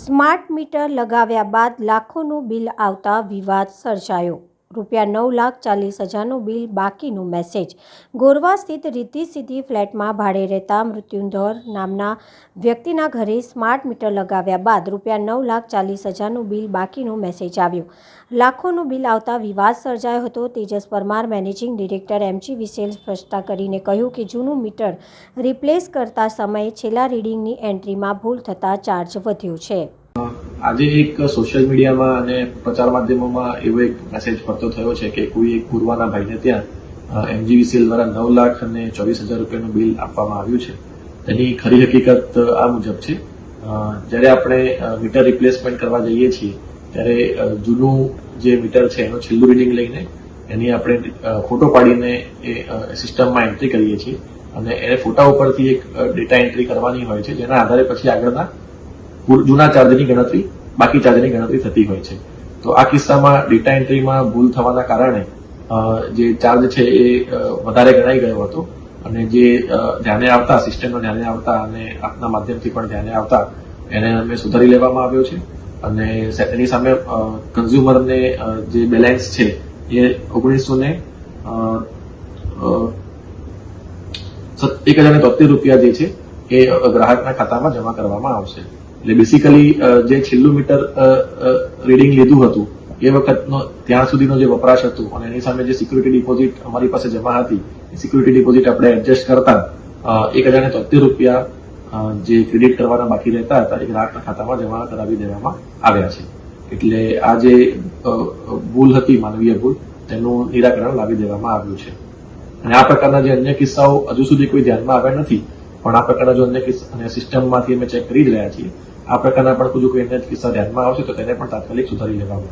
Smart meter લગાવ્યા બાદ લાખોનું bill આવતા વિવાદ સર્જાયો. રૂપિયા નવ લાખ ચાલીસ હજારનું બિલ બાકીનું મેસેજ. ગોરવા સ્થિત રીતિ સિદ્ધિ ફ્લેટમાં ભાડે રહેતા મૃત્યુંધર નામના વ્યક્તિના ઘરે સ્માર્ટ મીટર લગાવ્યા બાદ રૂપિયા નવ લાખ ચાલીસ હજારનું બિલ બાકીનું મેસેજ આવ્યો. લાખોનું બિલ આવતા વિવાદ સર્જાયો હતો. Tejas Parmar managing director MG વિસેલ સ્પષ્ટતા કરીને કહ્યું કે જૂનું મીટર રિપ્લેસ કરતા સમયે છેલ્લા રીડિંગની એન્ટ્રીમાં ભૂલ થતાં ચાર્જ વધ્યો છે. આજે એક સોશિયલ મીડિયામાં અને પ્રચાર માધ્યમોમાં એવો એક મેસેજ ફરતો થયો છે કે કોઈ એક પૂર્વાના ભાઈને ત્યાં એમજીવીસીએલ દ્વારા નવ લાખ અને ચોવીસ હજાર રૂપિયાનું બિલ આપવામાં આવ્યું છે. તેની ખરી હકીકત આ મુજબ છે. જ્યારે આપણે મીટર રિપ્લેસમેન્ટ કરવા જઈએ છીએ, ત્યારે જૂનું જે મીટર છે, એનું છેલ્લું રીડિંગ લઈને એની આપણે ફોટો પાડીને એ સિસ્ટમમાં એન્ટ્રી કરીએ છીએ. અને એ ફોટા ઉપરથી એક ડેટા એન્ટ્રી કરવાની હોય છે, જેના આધારે પછી આગળના જૂના ચાર્જની ગણતરી, બાકી ચાર્જની ગણતરી થતી હોય છે. તો આ કિસ્સામાં ડેટા એન્ટ્રીમાં ભૂલ થવાના કારણે જે ચાર્જ છે એ વધારે ગણાઈ ગયો હતો. અને જે ધ્યાને આવતા સિસ્ટમમાં ધ્યાને આવતા અને આપના માધ્યમથી પણ ધ્યાને આવતા, એને અમે સુધારી લેવામાં આવ્યો છે. અને એની સામે કન્ઝ્યુમરને જે બેલેન્સ છે એ ઓગણીસો ને એક હજાર તોતેર રૂપિયા જે છે એ ગ્રાહકના ખાતામાં જમા કરવામાં આવશે. એટલે બેસિકલી જે છેલ્લું મીટર રીડિંગ લીધું હતું, એ વખતનો, ત્યાં સુધીનો જે વપરાશ હતું અને એની સામે જે સિક્યુરિટી ડિપોઝિટ અમારી પાસે જમા હતી, એ સિક્યુરિટી ડિપોઝિટ આપણે એડજસ્ટ કરતા એક હજાર તોતેર રૂપિયા જે ક્રેડિટ કરવાના બાકી રહેતા હતા એ ગ્રાહકના ખાતામાં જમા કરાવી દેવામાં આવ્યા છે. એટલે આ જે ભૂલ હતી, માનવીય ભૂલ, તેનું નિરાકરણ લાવી દેવામાં આવ્યું છે. અને આ પ્રકારના જે અન્ય કિસ્સાઓ હજુ સુધી કોઈ ધ્યાનમાં આવ્યા નથી, પણ આ પ્રકારના જો અન્ય કિસ્સા, અને સિસ્ટમમાંથી અમે ચેક કરી રહ્યા છીએ આ પ્રકારના પણ જો કોઈ કિસ્સા ધ્યાનમાં આવશે તો તેને પણ તાત્કાલિક સુધારી લેવામાં